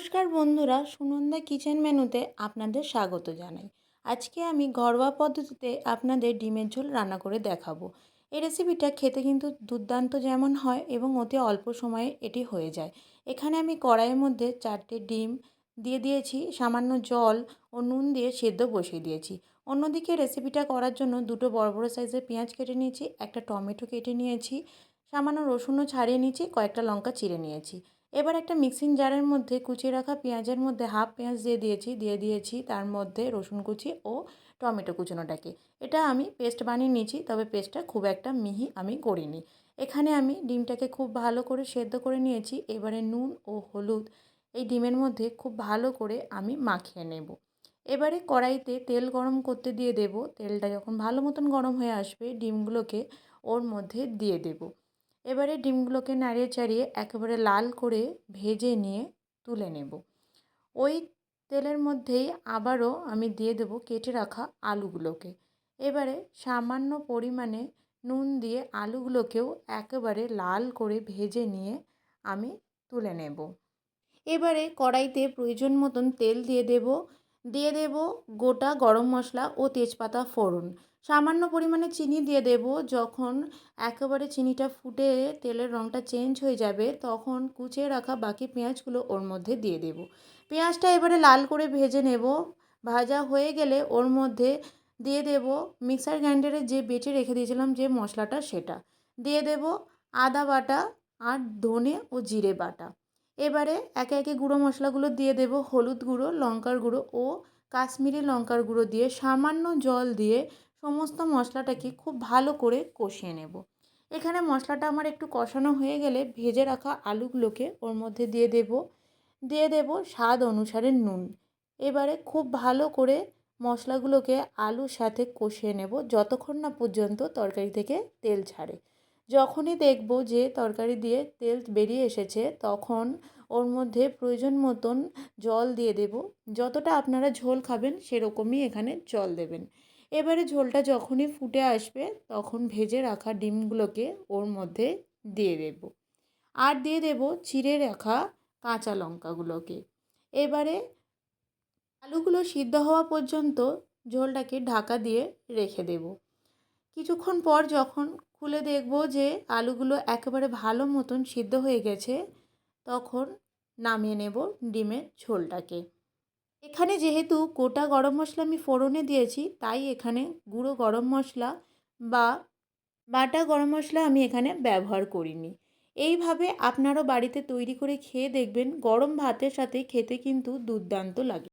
নমস্কার বন্ধুরা, সুনন্দা কিচেন মেনুতে আপনাদের স্বাগত জানাই। আজকে আমি ঘরোয়া পদ্ধতিতে আপনাদের ডিমের ঝোল রান্না করে দেখাবো। এই রেসিপিটা খেতে কিন্তু দুর্দান্ত যেমন হয় এবং অতি অল্প সময়ে এটি হয়ে যায়। এখানে আমি কড়াইয়ের মধ্যে চারটে ডিম দিয়ে দিয়েছি, সামান্য জল ও নুন দিয়ে সেদ্ধ বসিয়ে দিয়েছি। অন্যদিকে রেসিপিটা করার জন্য দুটো বড় বড় সাইজের পেঁয়াজ কেটে নিয়েছি, একটা টমেটো কেটে নিয়েছি, সামান্য রসুনও ছাড়িয়ে নিয়েছি, কয়েকটা লঙ্কা চিড়ে নিয়েছি। এবার একটা মিক্সিং জারের মধ্যে কুচিয়ে রাখা পেঁয়াজের মধ্যে হাফ পেঁয়াজ দিয়ে দিয়েছি দিয়ে দিয়েছি তার মধ্যে রসুন কুচি ও টমেটো কুচনোটাকে। এটা আমি পেস্ট বানিয়ে নিয়েছি, তবে পেস্টটা খুব একটা মিহি আমি করিনি। এখানে আমি ডিমটাকে খুব ভালো করে সেদ্ধ করে নিয়েছি, এবারে নুন ও হলুদ এই ডিমের মধ্যে খুব ভালো করে আমি মাখিয়ে নেব। এবারে কড়াইতে তেল গরম করতে দিয়ে দেব, তেলটা যখন ভালো মতন গরম হয়ে আসবে ডিমগুলোকে ওর মধ্যে দিয়ে দেবো। এবারে ডিমগুলোকে নাড়িয়ে চাড়িয়ে একেবারে লাল করে ভেজে নিয়ে তুলে নেব। ওই তেলের মধ্যেই আবারও আমি দিয়ে দেবো কেটে রাখা আলুগুলোকে। এবারে সামান্য পরিমাণে নুন দিয়ে আলুগুলোকেও একেবারে লাল করে ভেজে নিয়ে আমি তুলে নেব। এবারে কড়াইতে প্রয়োজন মতন তেল দিয়ে দেব। দিয়ে দেব গোটা গরম মশলা ও তেজপাতা ফোড়ন। সামান্য পরিমাণে চিনি দিয়ে দেব। যখন একেবারে চিনিটা ফুটে তেলের রঙটা চেঞ্জ হয়ে যাবে, তখন কুচিয়ে রাখা বাকি পেঁয়াজগুলো ওর মধ্যে দিয়ে দেব। পেঁয়াজটা এবারে লাল করে ভেজে নেব। ভাজা হয়ে গেলে ওর মধ্যে দিয়ে দেব মিক্সার গ্রাইন্ডারে যে বেটে রেখে দিয়েছিলাম যে মশলাটা সেটা। দিয়ে দেব আদা বাটা আর ধনে ও জিরে বাটা। এবারে একে একে গুঁড়ো মশলাগুলো দিয়ে দেব হলুদ গুঁড়ো, লঙ্কার গুঁড়ো ও কাশ্মীরি লঙ্কার গুঁড়ো দিয়ে সামান্য জল দিয়ে সমস্ত মশলাটাকে খুব ভালো করে কষিয়ে নেব। এখানে মশলাটা আমার একটু কষানো হয়ে গেলে ভেজে রাখা আলুগুলোকে ওর মধ্যে দিয়ে দেব। দিয়ে দেব স্বাদ অনুসারে নুন। এবারে খুব ভালো করে মশলাগুলোকে আলুর সাথে কষিয়ে নেব যতক্ষণ না পর্যন্ত তরকারি থেকে তেল ছাড়ে। যখনই দেখব যে তরকারি দিয়ে তেল বেরিয়ে এসেছে তখন ওর মধ্যে প্রয়োজন মতন জল দিয়ে দেব। যতটা আপনারা ঝোল খাবেন সেরকমই এখানে জল দেবেন। এবারে ঝোলটা যখনই ফুটে আসবে তখন ভেজে রাখা ডিমগুলোকে ওর মধ্যে দিয়ে দেব। আর দিয়ে দেব চিড়ে রাখা কাঁচা লঙ্কাগুলোকে। এবারে আলুগুলো সিদ্ধ হওয়া পর্যন্ত ঝোলটাকে ঢাকা দিয়ে রেখে দেব। কিছুক্ষণ পর যখন খুলে দেখব যে আলুগুলো একেবারে ভালো মতন সিদ্ধ হয়ে গেছে তখন নামিয়ে নেব ডিমের ঝোলটাকে। এখানে যেহেতু গোটা গরম মশলা আমি ফোড়নে দিয়েছি, তাই এখানে গুঁড়ো গরম মশলা বা বাটা গরম মশলা আমি এখানে ব্যবহার করিনি। এইভাবে আপনারও বাড়িতে তৈরি করে খেয়ে দেখবেন, গরম ভাতের সাথে খেতে কিন্তু দুর্দান্ত লাগে।